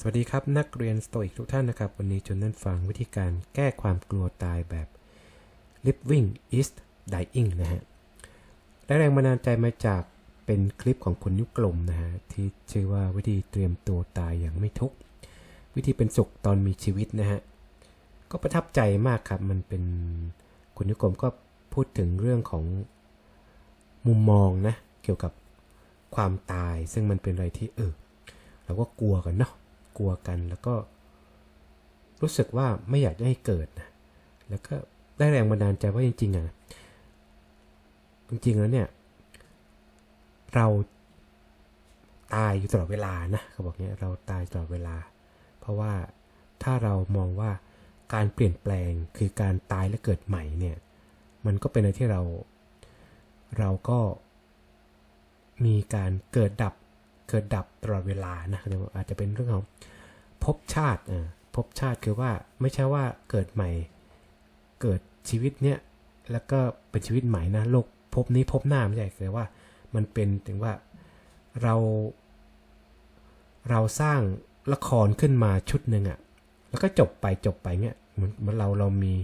สวัสดีครับ นักเรียนสโตอิกทุกท่านนะครับ วันนี้จนนั่นฟังวิธีการแก้ความกลัวตายแบบ living is dying นะฮะได้แรงบันดาลใจมาจากเป็นคลิปของคุณยุกลมนะฮะ ที่ชื่อว่าวิธีเตรียมตัวตายอย่างไม่ทุกข์ วิธีเป็นสุขตอนมีชีวิตนะฮะ ก็ประทับใจมากครับ มันเป็นคุณยุกลมก็พูดถึงเรื่องของมุมมองนะ เกี่ยวกับความตาย ซึ่งมันเป็นอะไรที่เออเราก็กลัวกันเนาะ กลัวกัน แล้วก็ รู้สึกว่าไม่อยากให้เกิดนะแล้วก็ได้แรงบันดาลใจว่าจริงๆอะจริงๆแล้วเนี่ย เราตายอยู่ตลอดเวลานะเขาบอกเนี่ยเราตายตลอดเวลา เพราะว่าถ้าเรามองว่าการเปลี่ยนแปลงคือการตายและเกิดใหม่เนี่ย มันก็เป็นอะไรที่เราเราก็มีการเกิดดับเกิดดับตลอดเวลานะอาจจะเป็นเรื่องของ ภพชาติอ่าภพชาติคือว่าไม่ใช่ว่าเกิดใหม่ เกิดชีวิตเนี่ยแล้วก็เป็นชีวิตใหม่นะโลกภพนี้ภพหน้าไม่ใช่แต่ว่ามันเป็นถึงว่าเรา เราสร้างละครขึ้นมาชุดหนึ่งอะ่ะแล้วก็จบไปจบไปเนี่ยเหมือนเหมือนเราเรามี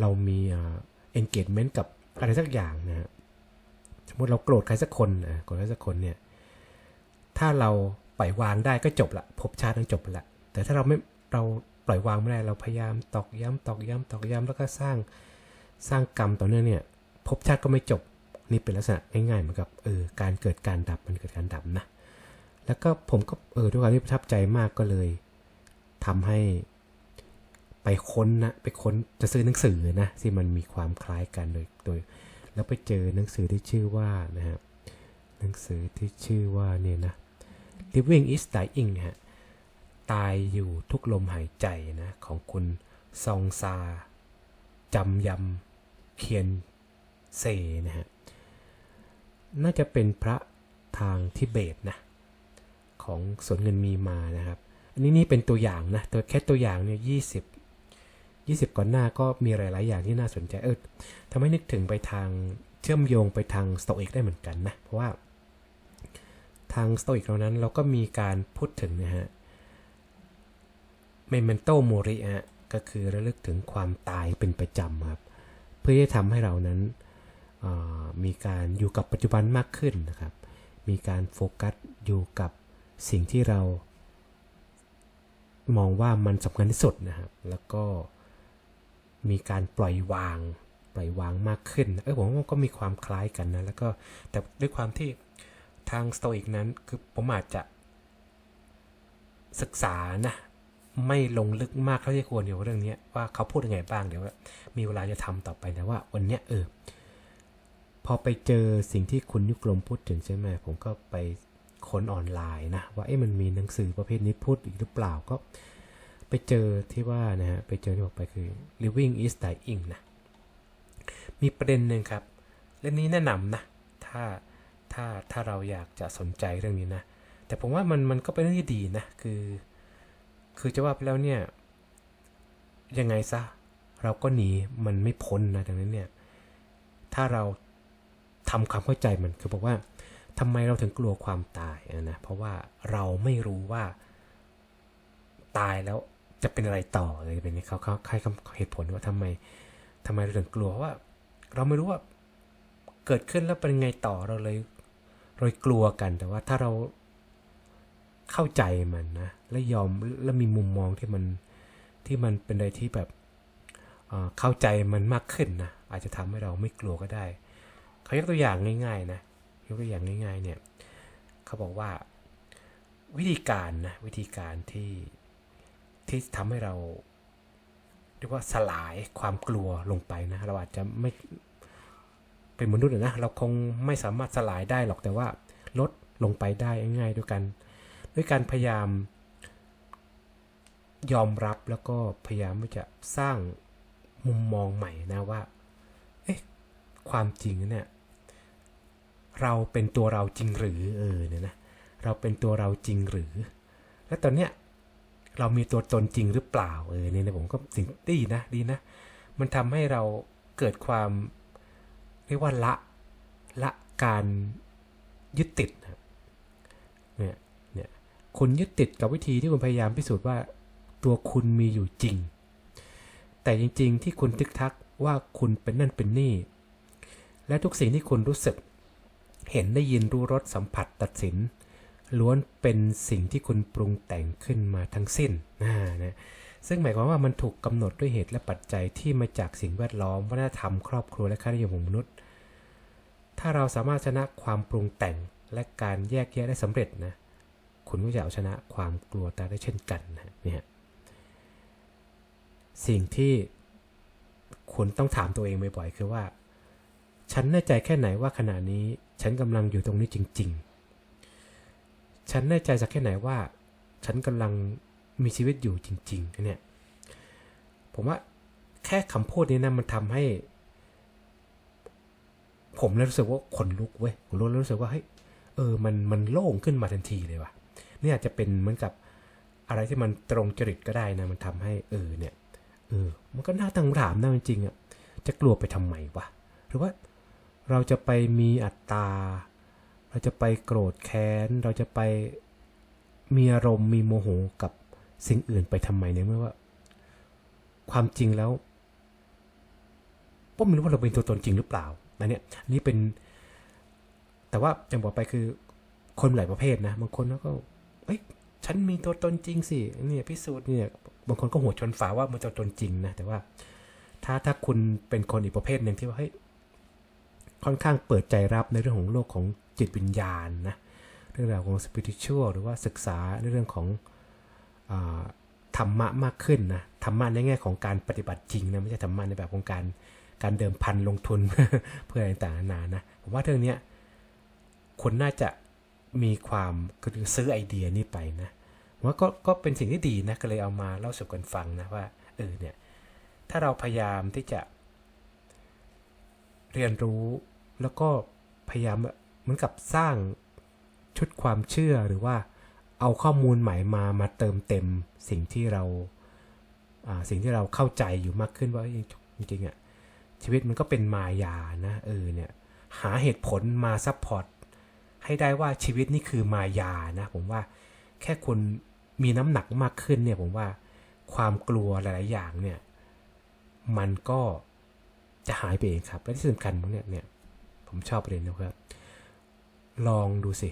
เรามีอ่า engagement กับอะไรสักอย่างนะฮะสมมติเราโกรธใครสักคนนะโกรธใครสักคนเนี่ย ถ้าเราปล่อยวางได้ก็จบละภพชาตินั้นจบละ แต่ถ้าเราไม่เราปล่อยวางไม่ได้เราพยายามตอกย้ำตอกย้ำตอกย้ำแล้วก็สร้างสร้างกรรมต่อเนื่องเนี่ยภพชาติก็ไม่จบนี่เป็นลักษณะง่ายๆเหมือนกับเออการเกิดการดับมันเกิดการดับนะแล้วก็ผมก็เออด้วยความที่ประทับใจมากก็เลยทำให้ไปค้นนะไปค้นจะซื้อหนังสือนะที่มันมีความคล้ายกันโดยโดย แล้วไปเจอหนังสือที่ชื่อว่านะฮะหนังสือที่ชื่อว่าเนี่ยนะ Living is Dying ฮะ ตายอยู่ทุกลมหายใจนะของคุณซองซาจำยำเคียนเซนะฮะน่าจะเป็นพระทางทิเบตนะของสวนเงินมีมานะครับ อันนี้นี่เป็นตัวอย่างนะตัวแค่ตัวอย่างเนี่ยยี่สิบยี่สิบก่อนหน้าก็มีหลาย ๆ อย่างที่น่าสนใจเออทำให้นึกถึงไปทางเชื่อมโยงไปทางสโตอิกได้เหมือนกันนะ เพราะว่าทางสโตอิกเรานั้นเราก็มีการพูดถึงนะฮะ เมมเมนโตโมริฮะก็คือระลึกถึงความตายเป็นประจำครับ เพื่อที่จะทำให้เรานั้นมีการอยู่กับปัจจุบันมากขึ้นนะครับ มีการโฟกัสอยู่กับสิ่งที่เรา มองว่ามันสำคัญที่สุดนะครับ แล้วก็มีการปล่อยวาง ปล่อยวางมากขึ้น เออผมว่าก็มีความคล้ายกันนะ แล้วก็แต่ด้วยความที่ทางสโตอิกนั้นคือผมอาจจะศึกษานะ ไม่ลงลึกมากเท่าที่ควรเดี๋ยวเรื่องนี้ว่าเขาพูดยังไงบ้างเดี๋ยวมีเวลาจะทำต่อไปนะว่าวันเนี้ยเออพอไปเจอสิ่งที่คุณยุกลมพูดถึงใช่ไหมผมก็ไปค้นออนไลน์นะว่าเอ๊ะมันมีหนังสือประเภทนี้พูดอีกหรือเปล่าก็ ไปเจอที่ว่านะฮะไปเจอที่บอกไปคือ living is dying นะมีประเด็นหนึ่งครับเรื่องนี้แนะนำนะถ้าถ้าถ้าเราอยากจะสนใจเรื่องนี้นะแต่ผมว่ามันมันก็เป็นเรื่องที่ดีนะคือ คือจะว่าไปแล้วเนี่ย ยังไงซะ เราก็หนีมันไม่พ้นนะดังนั้นเนี่ย ถ้าเราทำความเข้าใจมันคือบอกว่าทำไมเราถึงกลัวความตายนะเพราะว่าเราไม่รู้ว่าตายแล้วจะเป็นอะไรต่อเลยเป็นเขาเขาให้คำเหตุผลว่าทำไมทำไมเราถึงกลัวว่า เราไม่รู้ว่าเกิดขึ้นแล้วเป็นไงต่อเราเลยเรากลัวกันแต่ว่าถ้าเรา เข้าใจมันนะ และยอมและมีมุมมองที่มันที่มันเป็นอะไรที่แบบเข้าใจมันมากขึ้นนะอาจจะทำให้เราไม่กลัวก็ได้เขายกตัวอย่างง่าย ๆ นะยกตัวอย่างง่าย ๆ เนี่ยเขาบอกว่าวิธีการนะวิธีการที่ที่ทำให้เราเรียกว่าสลายความกลัวลงไปนะ เราอาจจะไม่เป็นมนุษย์นะเราคงไม่สามารถสลายได้หรอกแต่ว่าลดลงไปได้ง่ายๆด้วยกัน ด้วยการพยายาม ยอมรับแล้วก็พยายามที่จะสร้างมุมมองใหม่นะว่า เอ๊ะ ความจริงเนี่ย เราเป็นตัวเราจริงหรือ เออเนี่ยนะ เราเป็นตัวเราจริงหรือ และตอนเนี้ยเรามีตัวตนจริงหรือเปล่า เออเนี่ยผมก็สิ่งดีนะดีนะ มันทำให้เราเกิดความเรียกว่าละละการยึดติดนะ คุณยึดติดกับวิธีที่คุณพยายามพิสูจน์ว่าตัวคุณมีอยู่จริง แต่จริงๆ ที่คุณทึกทักว่าคุณเป็นนั่นเป็นนี่ และทุกสิ่งที่คุณรู้สึก เห็นได้ยินรู้รสสัมผัสตัดสิน ล้วนเป็นสิ่งที่คุณปรุงแต่งขึ้นมาทั้งสิ้นนะนะซึ่งหมายความว่ามันถูกกำหนดด้วยเหตุและปัจจัยที่มาจากสิ่งแวดล้อมวัฒนธรรมครอบครัวและค่านิยมของมนุษย์ ถ้าเราสามารถชนะความปรุงแต่งและการแยกแยะได้สำเร็จนะ คุณก็จะเอาชนะความกลัวตายได้เช่นกันนะเนี่ยสิ่งที่คุณต้องถามตัวเองบ่อยๆคือว่า ฉันแน่ใจแค่ไหนว่าขณะนี้ฉันกำลังอยู่ตรงนี้จริง ๆ ฉันแน่ใจสักแค่ไหนว่า ฉันกำลังมีชีวิตอยู่จริงๆเนี่ยผมว่าแค่คำพูดนี้นะมันทำให้ ผมรู้สึกว่าขนลุกเว้ยผมรู้สึกว่าเฮ้ยเออมันมันโล่งขึ้นมาทันทีเลยว่ะ นี่อาจะเป็นเหมือนกับอะไรที่มันตรงจริตก็ได้นะมันทำให้เออเนี่ยเออมันก็น่าตั้งถามนะจริงๆอะจะกลัวไปทำไมวะหรือว่าเราจะไปมีอัตตา เราจะไปโกรธแค้น เราจะไปมีอารมณ์มีโมโหกับสิ่งอื่นไปทำไมเนี่ยเมื่อว่า ความจริงแล้วผมไม่รู้ว่าเราเป็นตัวตนจริงหรือเปล่านะเนี่ยอันนี้เป็น แต่ว่าอย่างบอกไปคือคนหลายประเภทนะบางคนก็ เอ้ยฉันมีตัวตนจริงสิเนี่ยพิสูจน์เนี่ยบางคนก็หัวชนฝาว่ามันตัวตนจริงนะแต่ว่า ถ้าถ้าคุณเป็นคนอีกประเภทหนึ่งที่ว่าเฮ้ยค่อนข้างเปิดใจรับในเรื่องของโลกของจิตวิญญาณนะเรื่องราวของสปิริตชัวหรือว่าศึกษาในเรื่องของอธรรมะมากขึ้นนะธรรมะในแง่ของการปฏิบัติจริงนะไม่ใช่ธรรมะในแบบของการการเดิมพันลงทุนเพื่ออะไรต่างๆนานานะผมว่าเรื่องนี้คุณน่าจะ มีความซื้อไอเดียนี้ไปนะว่าก็ก็เป็นสิ่งที่ดีนะก็เลยเอามาเล่าสู่กันฟังนะว่าเออเนี่ยถ้าเราพยายามที่จะ เรียนรู้แล้วก็พยายามเหมือนกับสร้างชุดความเชื่อหรือว่าเอาข้อมูลใหม่มามาเติมเต็มสิ่งที่เราสิ่งที่เราเข้าใจอยู่มากขึ้นว่าจริงๆอะชีวิตมันก็เป็นมายานะเออเนี่ยหาเหตุผลมาซัพพอร์ต ให้ได้ว่าชีวิตนี่คือมายานะผมว่าแค่คุณมีน้ำหนักมากขึ้นเนี่ยผมว่าความกลัวหลาย ๆ อย่างเนี่ยมันก็จะหายไปเองครับ และที่สำคัญผมเนี่ยเนี่ยผมชอบประเด็นนะครับ ลองดูสิ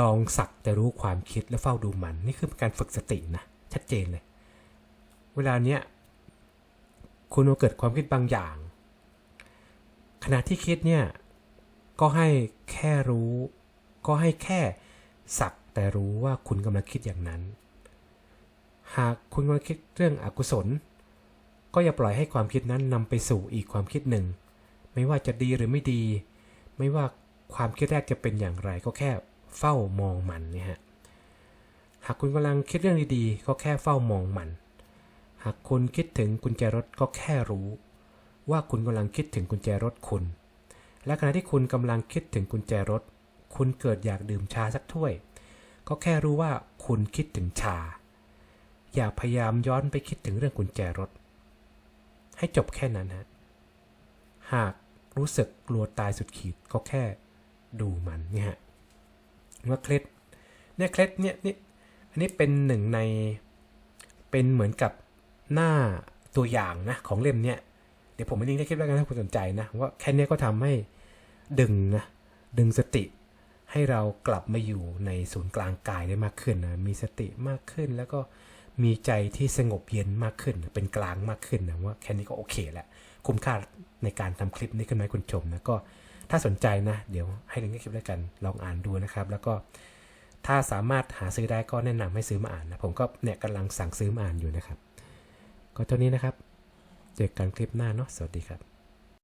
ลองสักแต่รู้ความคิดและเฝ้าดูมัน นี่คือการฝึกสตินะชัดเจนเลย เวลาเนี้ยคุณเกิดความคิดบางอย่าง ขณะที่คิดเนี่ย ก็ให้แค่รู้ ก็ให้แค่สักแต่รู้ว่าคุณกำลังคิดอย่างนั้น หากคุณกำลังคิดเรื่องอกุศล ก็อย่าปล่อยให้ความคิดนั้นนำไปสู่อีกความคิดหนึ่ง ไม่ว่าจะดีหรือไม่ดี ไม่ว่าความคิดแรกจะเป็นอย่างไรก็แค่เฝ้ามองมันเนี่ยฮะหากคุณกำลังคิดเรื่องดีๆ ก็แค่เฝ้ามองมัน หากคุณคิดถึงกุญแจรถก็แค่รู้ ว่าคุณกำลังคิดถึงกุญแจรถคุณ และขณะที่คุณกำลังคิดถึงกุญแจรถ คุณเกิดอยากดื่มชาสักถ้วย ก็แค่รู้ว่าคุณคิดถึงชา อย่าพยายามย้อนไปคิดถึงเรื่องกุญแจรถ ให้จบแค่นั้นฮะ หากรู้สึกกลัวตายสุดขีดก็แค่ดูมันเนี่ยฮะว่าเคล็ดเนี่ยเคล็ดเนี่ยนี่อันนี้เป็นหนึ่งในเป็นเหมือนกับหน้าตัวอย่างนะของเล่มเนี้ย ดี๋ยวผมไม่ลิงก์ได้คลิปแล้วกันถ้าคุณสนใจนะว่าแค่นี้ก็ทำให้ดึงนะดึงสติให้เรากลับมาอยู่ในศูนย์กลางกายได้มากขึ้นนะมีสติมากขึ้นแล้วก็มีใจที่สงบเย็นมากขึ้น เป็นกลางมากขึ้นนะว่าแค่นี้ก็โอเคแหละคุ้มค่าในการทำคลิปนี้ขึ้นมาให้คุณชมนะก็ถ้าสนใจนะ เดี๋ยวให้ลิงก์ในคลิปแล้วกันลองอ่านดูนะครับ แล้วก็ถ้าสามารถหาซื้อได้ก็แนะนำให้ซื้อมาอ่านนะผมก็เนี่ยกำลังสั่งซื้อมาอ่านอยู่นะครับ ก็เท่านี้นะครับ เจอกันคลิปหน้าเนาะสวัสดีครับ